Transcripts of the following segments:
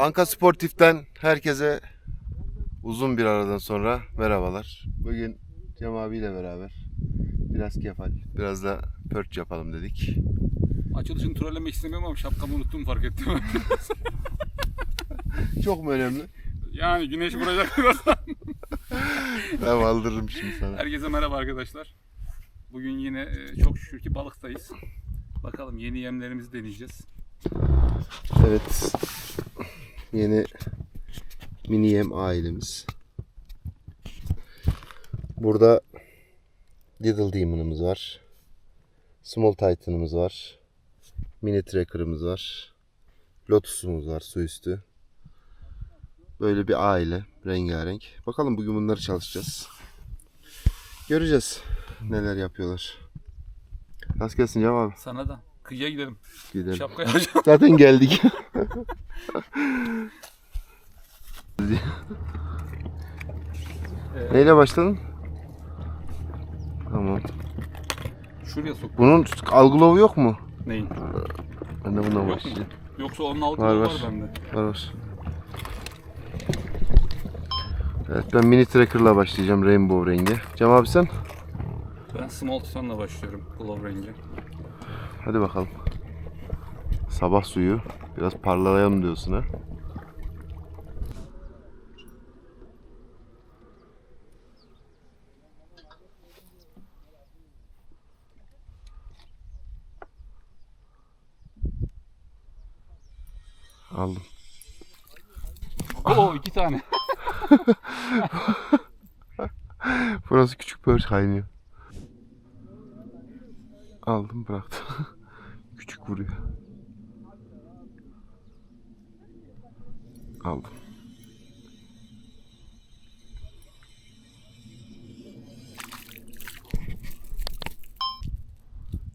Anka Sportif'ten herkese uzun bir aradan sonra merhabalar. Bugün Cem abiyle beraber biraz kefal, biraz da pörç yapalım dedik. Açılışını trollemek istemiyorum ama şapkamı unuttum fark ettim. Çok mu önemli? yani güneş vuracak birazdan. Ben aldırırım şimdi sana. Herkese merhaba arkadaşlar. Bugün yine e, çok şükür ki balıktayız. Bakalım yeni yemlerimizi deneyeceğiz. Evet. Yeni mini yem ailemiz. Burada Little Demon'ımız var. Small Titan'ımız var. Mini Tracker'ımız var. Lotus'umuz var su üstü. Böyle bir aile. Rengarenk. Bakalım bugün bunları çalışacağız. Göreceğiz neler yapıyorlar. Nasıl gelsin Cem abi? Sana da kıyıya gidelim. Gidelim. Şapkayı alacağım. Zaten geldik. Ee, Neyle başladın? Tamam. Şuraya sok. Bunun algılovu yok mu? Neyin? Ben de bundan Yok mu? başlayacağım. Yoksa onun altında Var, var, var. bende. Var var. Evet ben mini tracker'la başlayacağım rainbow rengi. Cem abi sen? Ben small titan'la başlıyorum. Glove rengi. Hadi bakalım. Sabah suyu. Biraz parlayalım diyorsun ha. Aldım. Oo iki tane. Burası küçük pörç kaynıyor. Aldım bıraktım. küçük vuruyor. Aldım.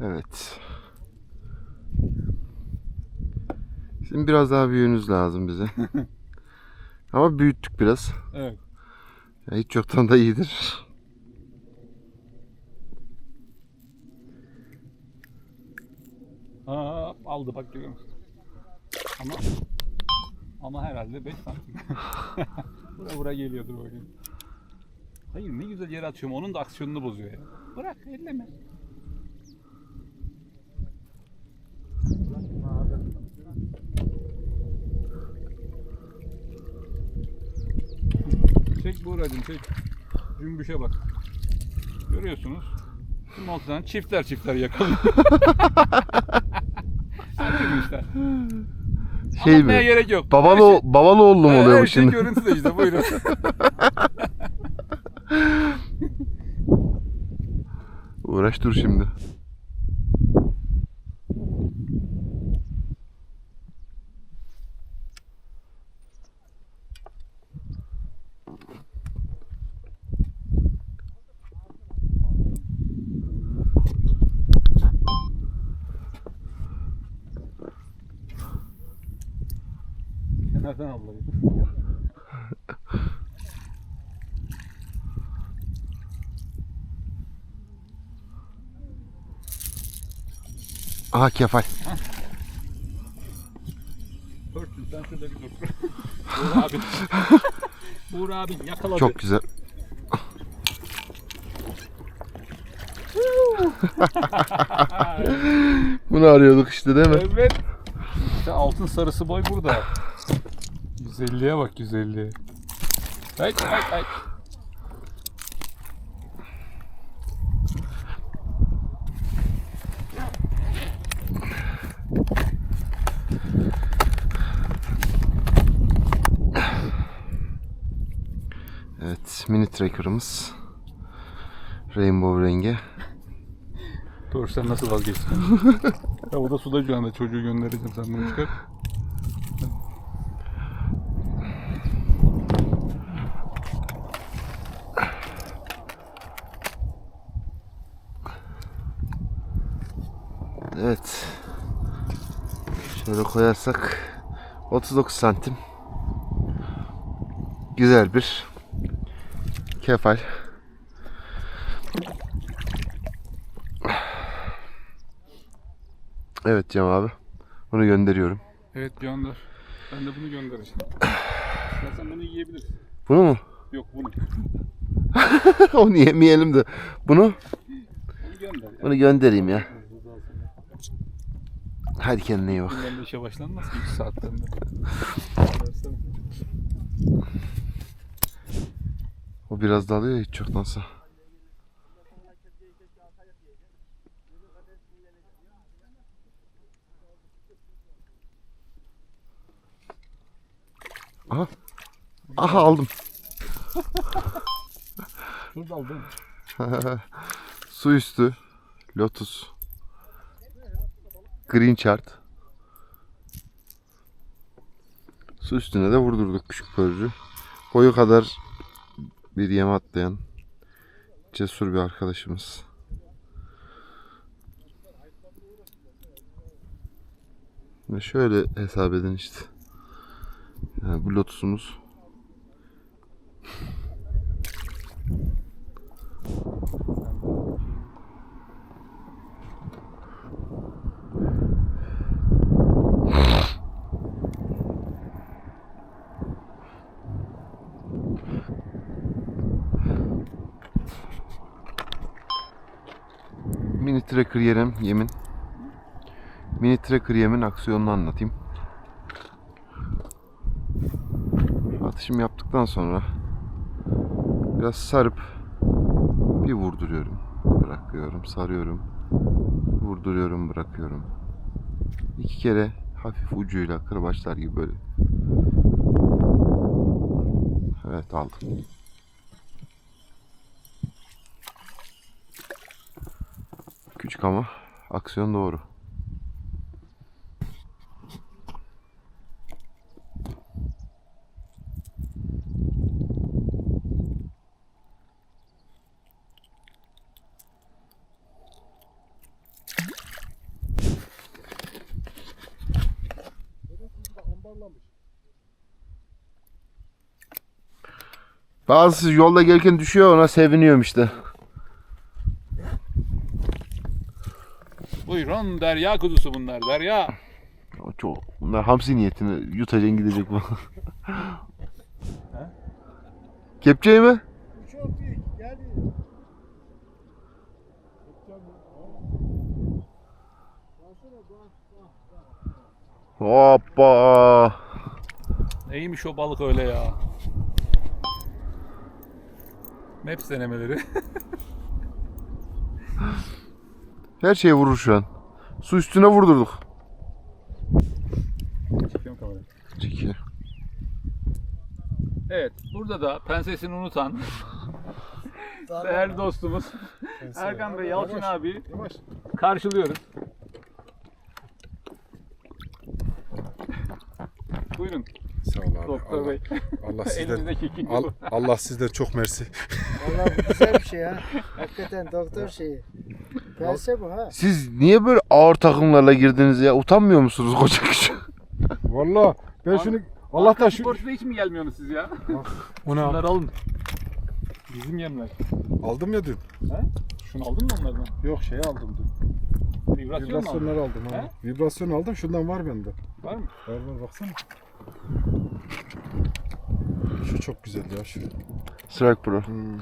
Evet. Şimdi biraz daha büyüğünüz lazım bize. Ama büyüttük biraz. Evet. Ya hiç yoktan da iyidir. Ha, aldı bak görüyor musun? Ama ama herhalde 5 santim. bura bura geliyordur bakayım. Hayır ne güzel yere atıyorum. Onun da aksiyonunu bozuyor ya. Bırak elleme. Çek Buğra'cığım çek. Cümbüşe bak. Görüyorsunuz. Şimdi ortadan çiftler çiftler yakalıyor. Anlıyormuşlar. Şey Anlatmaya mi? gerek yok. Babalı, Her şey- babalı oğlu mu her oluyor bu şey şimdi? görüntüde işte buyurun. Uğraş dur şimdi. Kenardan ablayı. Aha kefal. Örtün sen şurada bir dur. Buğra abi. Buğra abi yakaladı. Çok güzel. Bunu arıyorduk işte değil mi? Evet. İşte altın sarısı boy burada. Güzelliğe bak güzelliğe. Ay ay ay. Evet mini tracker'ımız. Rainbow rengi. Dur sen nasıl vazgeçtin? ya o da suda şu anda çocuğu göndereceğim sen bunu çıkar. Evet. Şöyle koyarsak 39 santim. Güzel bir kefal. Evet Cem abi. Bunu gönderiyorum. Evet Canlar. Ben de bunu göndereceğim. İstersen bunu yiyebilirsin. Bunu mu? Yok bunu. Onu yemeyelim de. Bunu? Bunu gönder. ya. Bunu göndereyim ya. Hadi kendine iyi bak. Bundan da işe başlanmaz ki 3 saatten de. O biraz dalıyor ya hiç çoktansa. Aha. Aha aldım. Şurada aldım. Su üstü. Lotus. Green chart. Su üstüne de vurdurduk küçük pörcü. Boyu kadar bir yem atlayan cesur bir arkadaşımız. Ve şöyle hesap edin işte. Yani bu lotusumuz Mini tracker yerim, yemin. Mini tracker yemin aksiyonunu anlatayım. Atışım yaptıktan sonra biraz sarıp bir vurduruyorum. Bırakıyorum, sarıyorum. Vurduruyorum, bırakıyorum. İki kere hafif ucuyla kırbaçlar gibi böyle. Evet aldım. Küçük ama aksiyon doğru. Bazısı yolda gelirken düşüyor ona seviniyorum işte. Buyurun derya kuzusu bunlar derya. Çok. Bunlar hamsi niyetine yutacaksın gidecek bu. Kepçeyi mi? Çok büyük. Yani Hoppa. Neymiş o balık öyle ya? Maps denemeleri. Her şeye vurur şu an. Su üstüne vurdurduk. Çekiyorum kamerayı. Çeki. Evet, burada da pensesini unutan değerli dostumuz Erkan Bey, Yalçın abi yavaş. karşılıyoruz. Buyurun Sağ ol abi. doktor Allah, bey. Allah sizden Elinizdeki Al-. Allah sizden çok mersi. Vallahi bu güzel bir şey ha. Hakikaten doktor şeyi. Pense bu ha. Siz niye böyle ağır takımlarla girdiniz ya? Utanmıyor musunuz koca kişi? Vallahi ben An- şunu Allah'tan şu Sporcuda hiç mi gelmiyorsunuz siz ya? ona Bunları alın. Bizim yemler. aldım ya dün. Şunu aldın mı onlardan? Yok şey aldım dün. Vibrasyon mu? Vibrasyonları aldım ha. He? Vibrasyon aldım. Şundan var bende. Var mı? Var var baksana. Şu çok güzel ya şu. Strike Pro. Hmm.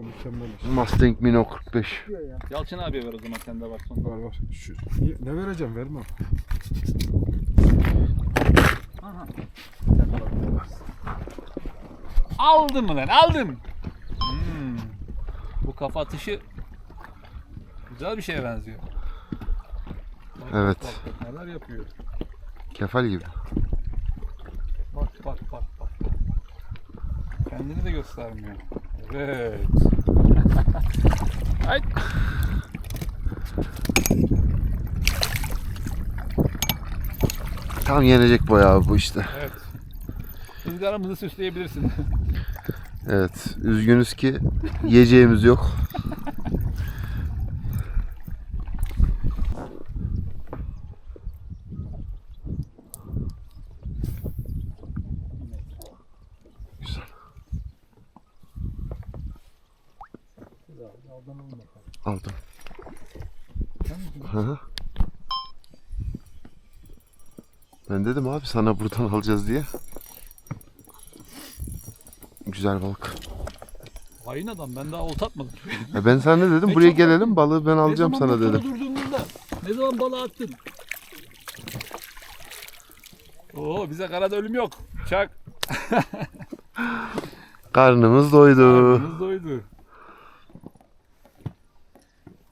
Bu mükemmel. Mustang Mino 45. Diyor ya. Yalçın abiye ver o zaman sende var son. Var var. Şu, Niye- ne vereceğim vermem. Aha. Aldım mı lan? Aldım. Hmm. Bu kafa atışı güzel bir şeye benziyor. Bak, Evet. Bak, bak, neler yapıyor. Kefal gibi. Bak bak bak bak. Kendini de göstermiyor. Evet. Ay. Tam yenecek boya abi bu işte. Evet. Rüzgarımızı süsleyebilirsin. Evet. Üzgünüz ki yiyeceğimiz yok. Aldım. Hı hı. Ben dedim abi sana buradan alacağız diye. Güzel balık. Hain adam ben daha olta atmadım. E ben sana ne dedim? Ben Buraya çok gelelim balığı ben alacağım sana dedim. Ne zaman balığı attın? Oo bize karada ölüm yok. Çak. Karnımız doydu. Karnımız doydu.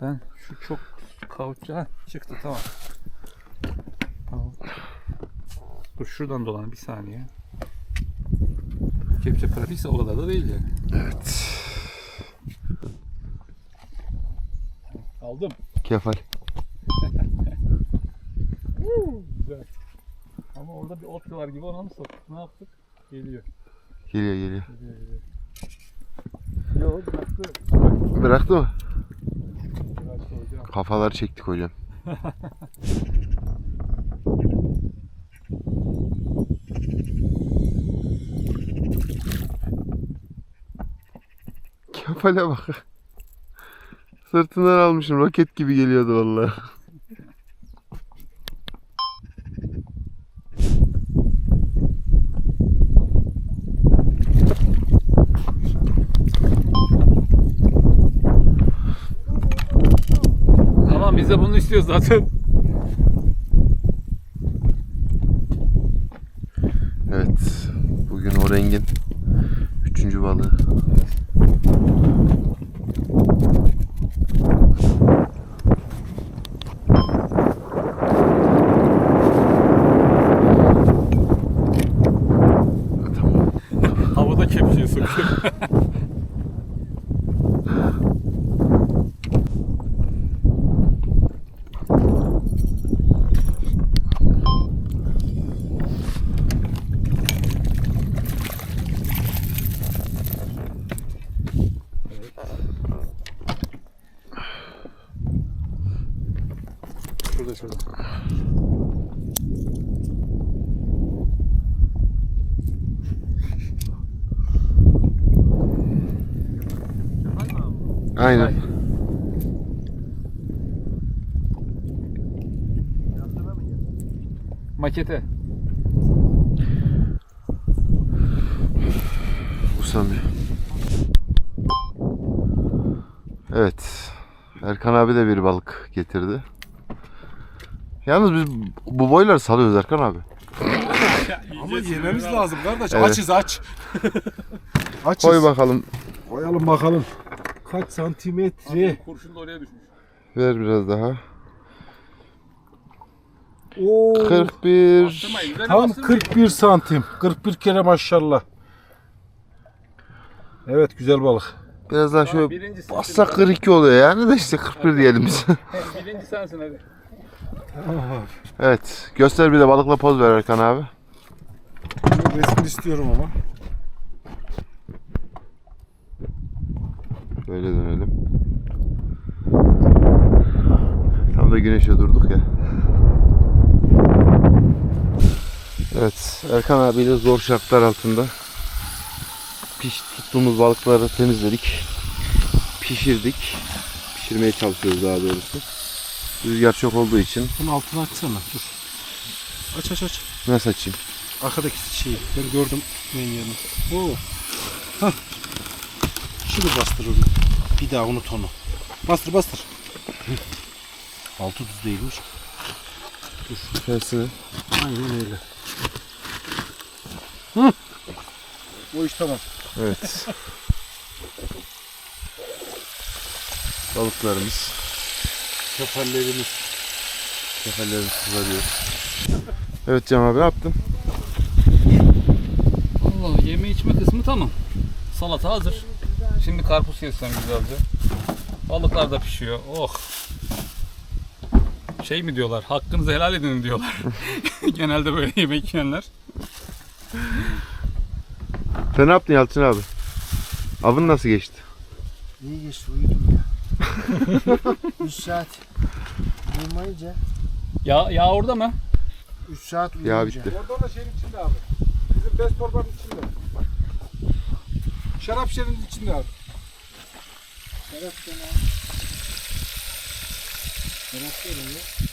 Ben şu çok kauçça ha, çıktı tamam. Dur şuradan dolan bir saniye. Kepçe pratikse o kadar da değil yani. Evet. Aldım. Kefal. Güzel. Ama orada bir ot var gibi ona mı soktuk? Ne yaptık? Geliyor. Geliyor geliyor. Geliyor geliyor. Yok bıraktı. Bıraktı mı? Bıraktı hocam. Kafalar çektik hocam. Kefale bak. Sırtından almışım roket gibi geliyordu vallahi. Tamam biz de bunu istiyoruz zaten. Evet. Bugün o rengin üçüncü balığı. Tamam. Havada kepçeye sokuyor. Şurada şurada. Aynen. Makete. Usami. Evet. Erkan abi de bir balık getirdi. Yalnız biz bu boyları salıyoruz Erkan abi. Ama yememiz lazım kardeş. Evet. Açız aç. Açız. Koy bakalım. Koyalım bakalım. Kaç santimetre? Kurşun da oraya düşmüş. Ver biraz daha. Oo. 41. Bastırmayın. üzerine Tam bastırmayın. 41 santim. 41 kere maşallah. Evet güzel balık. Biraz daha şöyle bassak 42 oluyor yani de işte 41 diyelim biz. Birinci sensin hadi. Evet. Göster bir de balıkla poz ver Erkan abi. Resim istiyorum ama. Böyle dönelim. Tam da güneşe durduk ya. Evet, Erkan abiyle zor şartlar altında piş, tuttuğumuz balıkları temizledik. Pişirdik. Pişirmeye çalışıyoruz daha doğrusu. Rüzgar çok olduğu için Bunun altını açsana. Dur. Aç aç aç. nasıl açayım? Arkadaki şeyi. Ben gördüm neyin yerini. Oo. Hah. Şimdi bastır onu. Bir daha unut onu. Bastır bastır. Altı düz değilmiş. Tersine. Aynen öyle. Hı. O iş tamam. Evet. Balıklarımız, Kefallerimiz. kefallerimiz kızarıyor. Evet Cem abi ne yaptın? Allah yeme içme kısmı tamam. Salata hazır. Şimdi karpuz kessem güzelce. Balıklar da pişiyor. Oh. Şey mi diyorlar? Hakkınızı helal edin diyorlar. Genelde böyle yemek yiyenler. Sen ne yaptın Yalçın abi? Avın nasıl geçti? İyi geçti uyudum. 3 saat uyumayınca Ya, ya orada mı? 3 saat Ya uyuyunca. bitti. Orada da şeyin içinde abi. Bizim bez torbanın içinde. Şarap şişenin içinde abi. Serap gene. Serap gelin ya.